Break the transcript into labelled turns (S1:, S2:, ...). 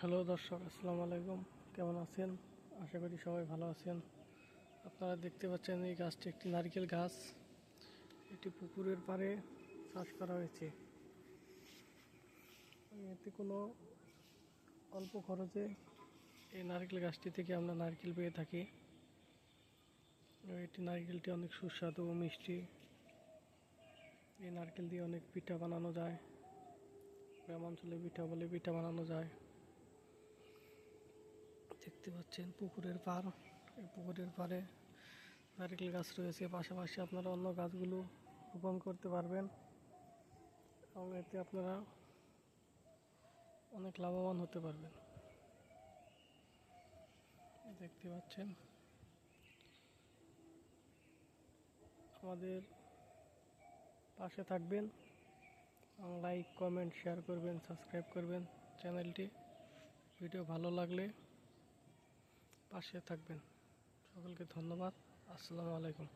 S1: Hello দর্শক, আসসালামু আলাইকুম। কেমন আছেন? আশা করি সবাই ভালো আছেন। আপনারা দেখতে পাচ্ছেন এই গাছটি একটি নারকেল গাছ। এটি পুকুরের পাড়ে চাষ করা হয়েছে। এতে কোনো অল্প খরচে এই নারকেল গাছটি থেকে আমরা নারকেল পেয়ে থাকি। এটি নারকেলটি অনেক সুস্বাদু ও মিষ্টি। এই নারকেল দিয়ে অনেক পিঠা বানানো যায়। গ্রাম অঞ্চলে পিঠা বলে পিঠা বানানো যায়। দেখতে পাচ্ছেন পুকুরের পার পুকুরের পাড়ে নারকেল গাছ রয়েছে। পাশাপাশি আপনারা অন্য গাছগুলো রোপণ করতে পারবেন। এবং এতে আপনারা অনেক লাভবান হতে পারবেন। দেখতে পাচ্ছেন আমাদের পাশে থাকবেন লাইক কমেন্ট শেয়ার করবেন সাবস্ক্রাইব করবেন চ্যানেলটি। ভিডিও ভালো লাগলে পাশে থাকবেন। সকলকে ধন্যবাদ। আসসালামু আলাইকুম।